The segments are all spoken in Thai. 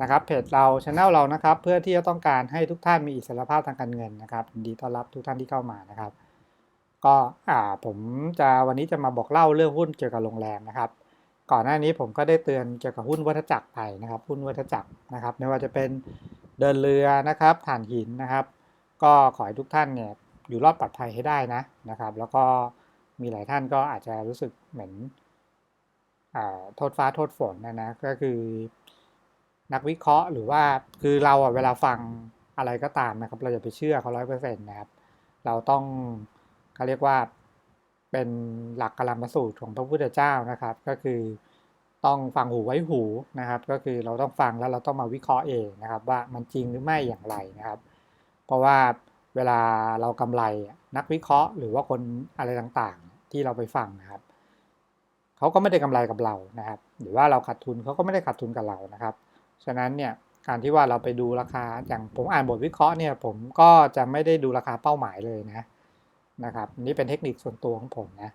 นะครับเพจเราช anel เรานะครับ เพื่อที่จะต้องการให้ทุกท่านมีอิสรภาพทางการเงินนะครับดีต้อนรับทุกท่านที่เข้ามานะครับ ก็อ่าผมจะวันนี้จะมาบอกเล่าเรื่องหุ้นเกี่ยวกับโรงแรมนะครับ ก่อนหน้านี้ผมก็ได้เตือนเกี่ยวกับหุ้นวัฏจักรไปนะครับ หุ้นวัฏจักรนะครับ ไม่ว่าจะเป็นเดินเรือนะครับถ่านหินนะครับ ก็ขอให้ทุกท่านเนี่ยอยู่รอดปลอดภัยให้ได้นะนะครับ แล้วก็มีหลายท่านก็อาจจะรู้สึกเหมือนอ่าโทษฟ้าโทษฝนนะนะก็คือ นักวิเคราะห์หรือว่าคือเราอะเวลาฟังอะไรก็ตามนะครับ เราอย่าไปเชื่อเขาร้อยเปอร์เซ็นต์นะครับ เราต้องเขาเรียกว่าเป็นหลักกรรมสูตรของพระพุทธเจ้านะครับ ก็คือต้องฟังหูไว้หูนะครับ ก็คือเราต้องฟังแล้วเราต้องมาวิเคราะห์เองนะครับ ว่ามันจริงหรือไม่อย่างไรนะครับ เพราะว่าเวลาเรากำไรนักวิเคราะห์ หรือว่าคนอะไรต่างๆ ที่เราไปฟังนะครับเขาก็ไม่ได้กำไรกับเรานะครับ หรือว่าเราขาดทุนเขาก็ไม่ได้ขาดทุนกับเรานะครับ ฉะนั้นเนี่ยการที่ว่าเราไปดูราคาอย่างผมอ่านบทวิเคราะห์เนี่ยผมก็จะไม่ได้ดูราคาเป้าหมายเลยนะนะครับนี่เป็นเทคนิคส่วนตัวของผมนะ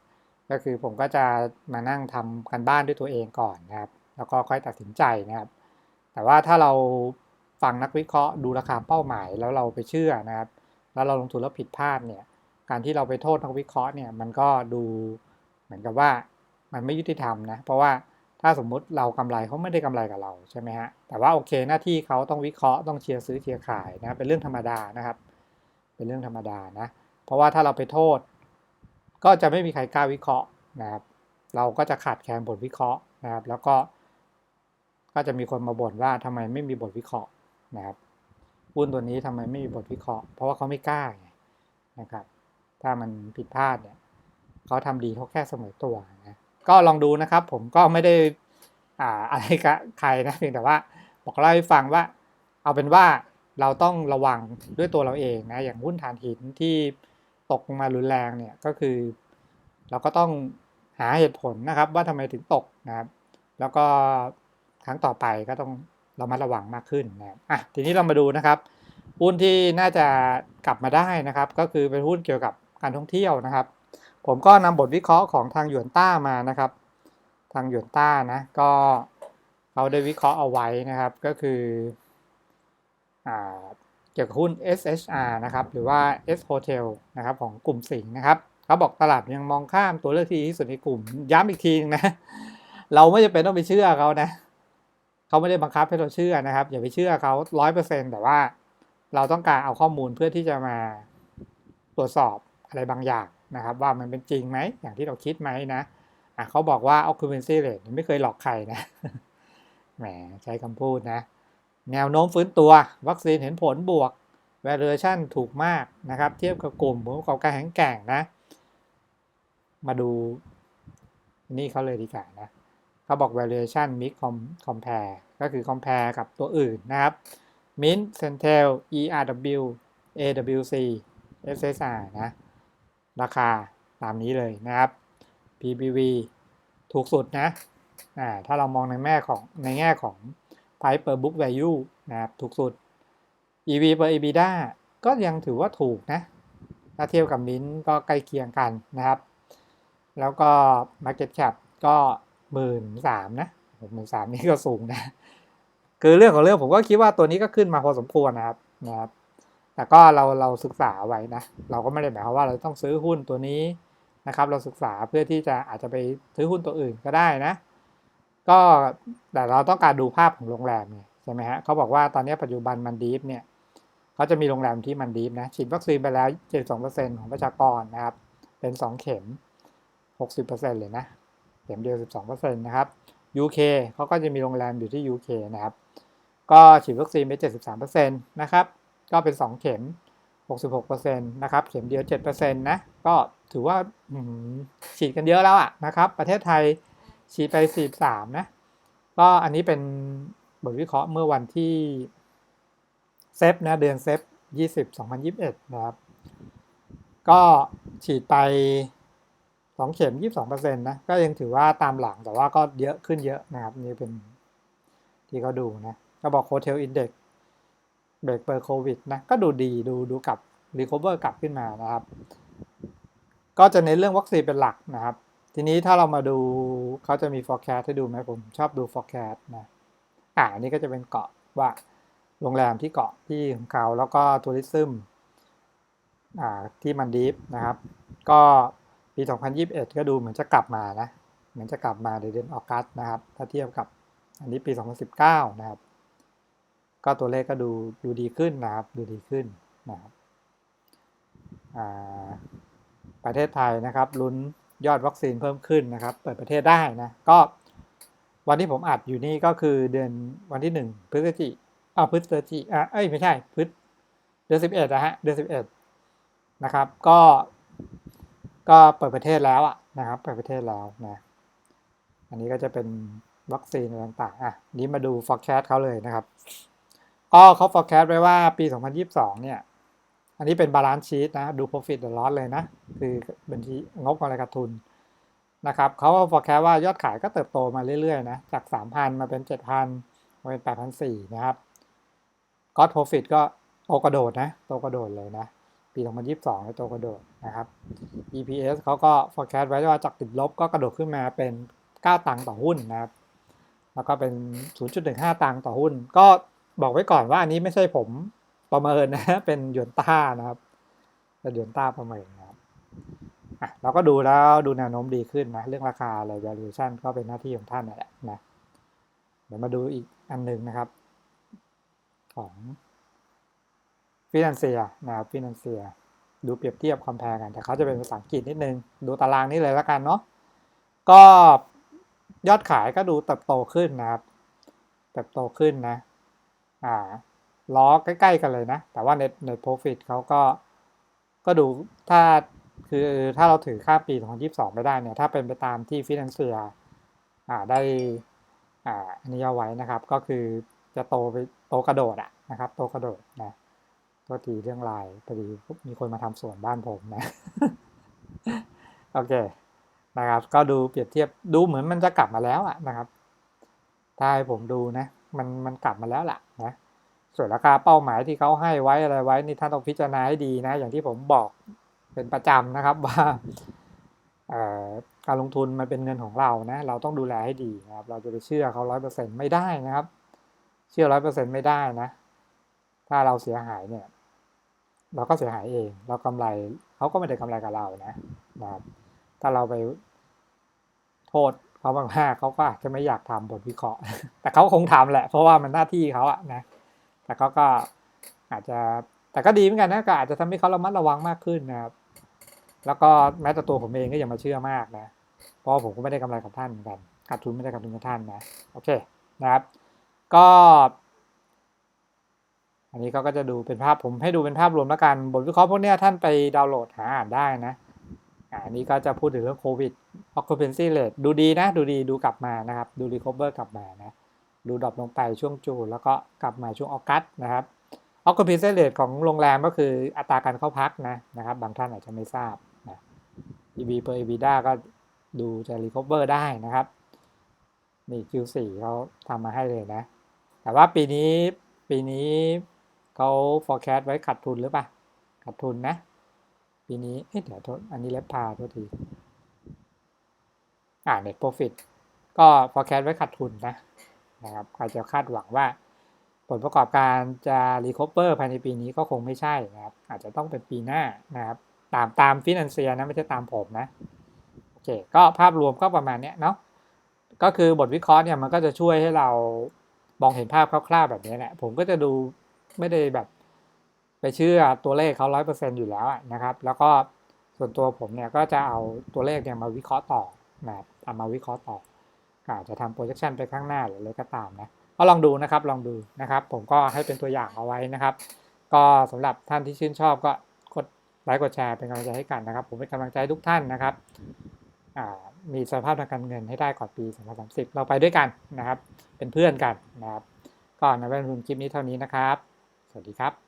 ก็คือผมก็จะมานั่งทำกันบ้านด้วยตัวเองก่อนนะครับ แล้วก็ค่อยตัดสินใจนะครับ แต่ว่าถ้าเราฟังนักวิเคราะห์ดูราคาเป้าหมายแล้วเราไปเชื่อนะครับ แล้วเราลงทุนแล้วผิดพลาดเนี่ยการที่เราไปโทษนักวิเคราะห์เนี่ยมันก็ดูเหมือนกับว่ามันไม่ยุติธรรมนะเพราะว่า ถ้าสมมุติเรากำไรเขาไม่ได้กำไรกับเราใช่ไหมฮะ แต่ว่าโอเคหน้าที่เขาต้องวิเคราะห์ต้องเชียร์ซื้อเชียร์ขายนะเป็นเรื่องธรรมดานะครับ เป็นเรื่องธรรมดานะ เพราะว่าถ้าเราไปโทษ ก็จะไม่มีใครกล้าวิเคราะห์นะครับ เราก็จะขาดแคลนบทวิเคราะห์นะครับ แล้วก็ ก็จะมีคนมาบ่นว่าทำไมไม่มีบทวิเคราะห์นะครับหุ้นตัวนี้ทำไมไม่มีบทวิเคราะห์ เพราะว่าเขาไม่กล้าไงนะครับ ถ้ามันผิดพลาดเนี่ยเขาทำดีเขาแค่เสมอตัวนะ ก็ลองดูนะครับ ผมก็ไม่ได้อ่าอะไรกับใครนะเพียงแต่ว่าบอกเล่าให้ฟังว่า เอาเป็นว่าเราต้องระวังด้วยตัวเราเองนะอย่างหุ้นฐานหินที่ตกลงมารุนแรงเนี่ยก็คือ เราก็ต้องหาเหตุผลนะครับ ว่าทำไมถึงตกนะครับ แล้วก็ครั้งต่อไปก็ต้องเรามาระวังมากขึ้นนะครับอะทีนี้เรามาดูนะครับ หุ้นที่น่าจะกลับมาได้นะครับ ก็คือเป็นหุ้นเกี่ยวกับการท่องเที่ยวนะครับ ผมก็นำบทวิเคราะห์ของทางหยวนต้ามานะครับ ทางหยวนต้านะก็เขาได้วิเคราะห์เอาไว้นะครับก็คืออเกี่ยวกับหุ้น SHR นะครับหรือว่า S Hotel นะครับของกลุ่มสิงห์นะครับเขาบอกตลาดยังมองข้ามตัวเลือกที่ดีที่สุดในกลุ่ม ย้ำอีกทีนึงนะ เราไม่จำเป็นต้องไปเชื่อเขานะเขาไม่ได้บังคับให้เราเชื่อนะครับ อย่าไปเชื่อเขาร้อยเปอร์เซ็นแต่ว่าเราต้องการเอาข้อมูลเพื่อที่จะมาตรวจสอบอะไรบางอย่าง นะครับว่ามันเป็นจริงไหมอย่างที่เราคิดไหมนะอะเขาบอกว่า occupancy rate ไม่เคยหลอกใครนะแหมใช้คำพูดนะ แนวโน้มฟื้นตัว วัคซีนเห็นผลบวก valuation ถูกมากนะครับ เทียบกับกลุ่มผลประกอบการแข็งแกร่งนะ มาดูนี่เขาเลยดีกว่านะเขาบอก valuation mix compare ก็คือ compare กับตัวอื่นนะครับ Mint Centel ERW AWC SSR นะ ราคาตามนี้เลยนะครับ PBV ถูกสุดนะอ่าถ้าเรามองในแง่ของในแง่ของ Price per book value นะครับถูกสุด EV per EBITDA ก็ยังถือว่าถูกนะ ถ้าเทียบกับมิ้นก็ใกล้เคียงกันนะครับ แล้วก็ Market Cap ก็หมื่นสามนะหมื่นสามนี่ก็สูงนะ คือเรื่องของเรื่องผมก็คิดว่าตัวนี้ก็ขึ้นมาพอสมควรนะครับนะครับ แต่ก็เราเราศึกษาไว้นะ เราก็ไม่ได้หมายความว่าเราต้องซื้อหุ้นตัวนี้นะครับ เราศึกษาเพื่อที่จะอาจจะไปซื้อหุ้นตัวอื่นก็ได้นะ ก็แต่เราต้องการดูภาพของโรงแรมไงใช่ไหมฮะเขาบอกว่าตอนนี้ปัจจุบันมันดีฟเนี่ยเขาจะมีโรงแรมที่มันดีฟนะฉีดวัคซีนไปแล้ว 72%ของประชากรนะครับ เป็น 2 เข็ม 60%เลยนะ เข็มเดียว 12%นะครับ UK เขาก็จะมีโรงแรมอยู่ที่ UK นะครับ ก็ฉีดวัคซีนไป 73%นะครับ ก็เป็น 2 เข็ม 66%นะครับ เข็มเดียว 7%นะ ก็ถือว่าฉีดกันเยอะแล้วอะนะครับ ประเทศไทยฉีดไป 43 นะ ก็อันนี้เป็นบทวิเคราะห์เมื่อวันที่เซฟนะ เดือนเซฟ20 2021 นะครับ ก็ฉีดไป 2 เข็ม 22%นะ ก็ยังถือว่าตามหลังแต่ว่าก็เยอะขึ้นเยอะนะครับ นี่เป็นที่เขาดูนะ ก็บอก Hotel Index เเบรกเปอร์โควิดนะก็ดูดีดูดูกลับรีคอเวอร์กลับขึ้นมานะครับ ก็จะเน้นเรื่องวัคซีนเป็นหลักนะครับ ทีนี้ถ้าเรามาดูเขาจะมี forecast ให้ดูไหมผมชอบดู forecast นะอ่านนี้ก็จะเป็นเกาะว่าโรงแรมที่เกาะที่ของเขาแล้วก็ทัวริซึมอ่าที่มันดีฟนะครับ ก็ปี 2021 ก็ดูเหมือนจะกลับมานะ เหมือนจะกลับมาในเดือนออกัสนะครับ ถ้าเทียบกับอันนี้ปี 2019 นะครับ ก็ตัวเลขก็ดูดูดีขึ้นนะครับ ดูดีขึ้นนะครับอ่าประเทศไทยนะครับลุ้นยอดวัคซีนเพิ่มขึ้นนะครับ เปิดประเทศได้นะ ก็วันที่ผมอัดอยู่นี่ก็คือเดือนวันที่หนึ่งพฤศจิอ่าพฤศจิอ่าเอ้ยไม่ใช่พฤศเดือนสิบเอ็ดนะฮะเดือนสิบเอ็ดนะครับ ก็ก็เปิดประเทศแล้วอะนะครับ เปิดประเทศแล้วนะอันนี้ก็จะเป็นวัคซีนต่างๆอะนี้มาดู forecast เขาเลยนะครับ เขา forecast ไว้ว่าปี 2022 เนี่ย อันนี้เป็น balance sheet นะ ดู profit and loss เลยนะ คือบัญชีงบกำไรขาดทุนนะครับเขาก็ forecast ว่ายอดขายก็เติบโตมาเรื่อยๆนะ จาก 3,000 มาเป็น 7,000 มาเป็น 8,400 นะครับ cost profit ก็โตกระโดดนะ โตกระโดดเลยนะ ปี 2022เนี่ยโตกระโดดนะครับ EPS เขาก็ forecast ไว้ว่าจากติดลบก็กระโดดขึ้นมาเป็น 9 ตังค์ต่อหุ้นนะครับ แล้วก็เป็น 0.15 ตังค์ต่อหุ้น ก็ บอกไว้ก่อนว่าอันนี้ไม่ใช่ผมประเมินนะเป็นยวนต้านะครับเป็นยวนต้าประเมินนะครับอะเราก็ดูแล้วดูแนวโน้มดีขึ้นนะเรื่องราคาอะไร valuation ก็เป็นหน้าที่ของท่านนั่นแหละนะเดี๋ยวมาดูอีกอันหนึ่งนะครับ ของฟินแลนเซียนะครับฟินแลนเซียดูเปรียบเทียบคอมเพลกัน แต่เขาจะเป็นภาษาอังกฤษนิดนึง ดูตารางนี้เลยล้วกันเนาะก็ยอดขายก็ดูเติบโตขึ้นนะครับ เติบโตขึ้นนะ ล้อใกล้ ๆ กันเลยนะ แต่ว่า net net profit เขาก็ก็ดูถ้าคือถ้าเราถือค่าปี 2022 ไม่ได้เนี่ย ถ้าเป็นไปตามที่ฟินแลนเซียได้อ่าอันนี้เอาไว้นะครับ ก็คือจะโตไปโตกระโดดอะนะครับ โตกระโดดนะตัวทีเรื่องลายพอดีมีคนมาทำสวนบ้านผมนะ โอเคนะครับ ก็ดูเปรียบเทียบดูเหมือนมันจะกลับมาแล้วอะนะครับ ถ้าให้ผมดูนะ มันมันกลับมาแล้วแหละนะส่วนราคาเป้าหมายที่เขาให้ไว้อะไรไว้นี่ท่านต้องพิจารณาให้ดีนะ อย่างที่ผมบอกเป็นประจำนะครับว่าการลงทุนมันเป็นเงินของเรานะ เราต้องดูแลให้ดีนะครับ เราจะไปเชื่อเขาร้อยเปอร์เซ็นต์ไม่ได้นะครับ เชื่อร้อยเปอร์เซ็นต์ไม่ได้นะ ถ้าเราเสียหายเนี่ย เราก็เสียหายเอง เรากำไรเขาก็ไม่ได้กำไรกับเรานะนะครับถ้าเราไปโทษ เขาบางมาเขาก็อาจจะไม่อยากทำบทวิเคราะห์ แต่เขาคงทำแหละ เพราะว่ามันหน้าที่เขาอะนะ แต่เขาก็อาจจะแต่ก็ดีเหมือนกันนะก็อาจจะทำให้เขาระมัดระวังมากขึ้นนะครับ แล้วก็แม้แต่ตัวผมเองก็อย่ามาเชื่อมากนะ เพราะผมก็ไม่ได้กำไรกับท่านเหมือนกันขาดทุนไม่ได้ขาดทุนกับท่านนะ โอเคนะครับ ก็ อันนี้เขาก็จะดูเป็นภาพผมให้ดูเป็นภาพรวมแล้วกัน บทวิเคราะห์พวกนี้ท่านไปดาวน์โหลดหาอ่านได้นะอันนี้ก็จะพูดถึงเรื่องโควิด occupancy rate ดูดีนะดูดีดูกลับมานะครับ ดู recover กลับมานะดูดรอปลงไปช่วงจูแล้วก็กลับมาช่วงออกัสนะครับ occupancy rate ของโรงแรมก็คืออัตราการเข้าพักนะนะครับ บางท่านอาจจะไม่ทราบนะ EV per EBITDA ก็ดูจะ recover ได้นะครับ นี่ Q4 เขาทำมาให้เลยนะ แต่ว่าปีนี้ปีนี้เขา forecast ไว้ขาดทุนหรือเปล่าขาดทุนนะ ปีนี้เดี๋ยวโทษอันนี้เล็บพาโทษที อ่า net profit ก็ forecast ไว้ขาดทุนนะนะครับใครจะคาดหวังว่า ผลประกอบการจะ recover ภายในปีนี้ก็คงไม่ใช่นะครับ อาจจะต้องเป็นปีหน้านะครับ ตามตามฟินแลนเซียนะไม่ใช่ตามผมนะโอเคก็ภาพรวมก็ประมาณนี้เนาะก็คือบทวิเคราะห์เนี่ยมันก็จะช่วยให้เรามองเห็นภาพคร่าวๆแบบนี้แหละผมก็จะดูไม่ได้แบบไปเชื่อตัวเลขเขาร้อยเปอร์เซ็นอยู่แล้วนะครับ แล้วก็ส่วนตัวผมเนี่ยก็จะเอาตัวเลขเนี่ยมาวิเคราะห์ต่อนะครับ เอามาวิเคราะห์ต่ออาจจะทำ projection ไปข้างหน้าหรืออะไรก็ตามนะก็ลองดูนะครับลองดูนะครับ ผมก็ให้เป็นตัวอย่างเอาไว้นะครับ ก็สำหรับท่านที่ชื่นชอบก็กดไลค์กดแชร์เป็นกำลังใจให้กันนะครับ ผมเป็นกำลังใจทุกท่านนะครับมีสภาพทางการเงินให้ได้ก่อนปี 2030 เราไปด้วยกันนะครับ เป็นเพื่อนกันนะครับก็ในวันรุ่นคลิปนี้เท่านี้นะครับ สวัสดีครับ